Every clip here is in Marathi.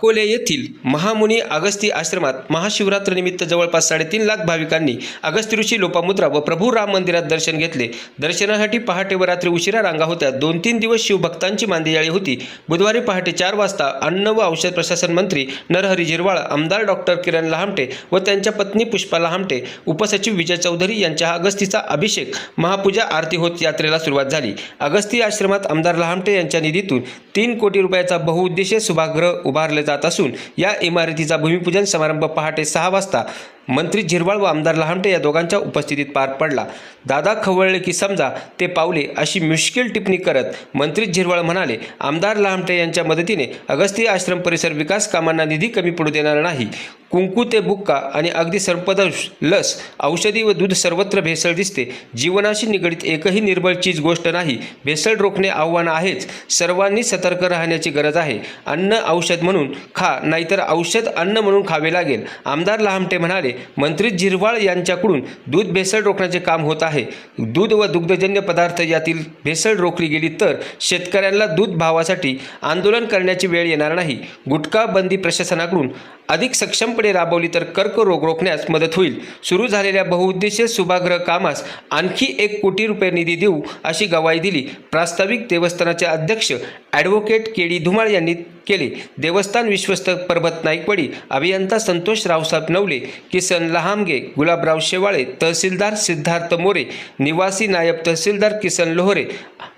अकोले येथील महामुनी अगस्ती आश्रमात महाशिवरात्रीनिमित्त जवळपास साडेतीन लाख भाविकांनी अगस्ती ऋषी लोपामुद्रा व प्रभू राम मंदिरात दर्शन घेतले. दर्शनासाठी पहाटे व रात्री उशिरा रांगा होत्या. दोन तीन दिवस शिवभक्तांची मांदियाळी होती. बुधवारी पहाटे चार वाजता अन्न व औषध प्रशासन मंत्री नरहरी झिरवाळ आमदार डॉक्टर किरण लहामटे व त्यांच्या पत्नी पुष्पा लहामटे उपसचिव विजय चौधरी यांच्या हा अगस्तीचा अभिषेक महापूजा आरती होत यात्रेला सुरुवात झाली. अगस्ती आश्रमात आमदार लहामटे यांच्या निधीतून तीन कोटी रुपयाचा बहुउद्देशीय सभागृह उभारले जात असून या इमारतीचा भूमिपूजन समारंभ पहाटे सहा वाजता मंत्री झिरवाळ व आमदार लहामटे या दोघांच्या उपस्थितीत पार पडला. दादा खवळले की समजा ते पावले अशी मुश्किल टिप्पणी करत मंत्री झिरवाळ म्हणाले आमदार लहामटे यांच्या मदतीने अगस्ती आश्रम परिसर विकास कामांना निधी कमी पडू देणार नाही. कुंकू ते बुक्का आणि अगदी सर्पदंश लस औषधी व दूध सर्वत्र भेसळ दिसते. जीवनाशी निगडीत एकही निर्बळ चीज गोष्ट नाही. भेसळ रोखणे आव्हान आहेच. सर्वांनी सतर्क राहण्याची गरज आहे. अन्न औषध म्हणून खा नाहीतर औषध अन्न म्हणून खावे लागेल. आमदार लहामटे म्हणाले मंत्री जिरवाळ यांच्याकडून दूध भेसळ रोखण्याचे काम होत आहे. दूध व दुग्धजन्य पदार्थ यातील भेसळ रोखली गेली तर शेतकऱ्यांना दूध भावासाठी आंदोलन करण्याची वेळ येणार नाही. गुटखा बंदी प्रशासनाकडून अधिक सक्षमपणे राबवली तर कर्करोग रोखण्यास मदत होईल. सुरू झालेल्या बहुउद्देशीय सुभागृह कामास आणखी एक कोटी रुपये निधी देऊ अशी गवाही दिली. प्रास्ताविक देवस्थानाचे अध्यक्ष ॲडव्होकेट के डी धुमाळ यांनी केले. देवस्थान विश्वस्त परबत नाईकवाडी. अभियंता संतोष रावसाहेब नवले किसन लहामगे गुलाबराव शेवाळे तहसीलदार सिद्धार्थ मोरे निवासी नायब तहसीलदार किसन लोहरे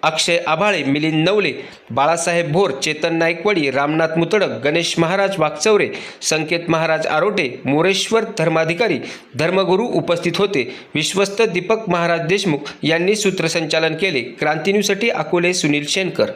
अक्षय आभाळे मिलिंद नवले बाळासाहेब भोर चेतन नाईकवाडी रामनाथ मुतडक गणेश महाराज वागचौरे संकेत महाराज आरोटे मोरेश्वर धर्माधिकारी धर्मगुरू उपस्थित होते. विश्वस्त दीपक महाराज देशमुख यांनी सूत्रसंचालन केले. क्रांती न्यूजसाठी अकोले सुनील शेनकर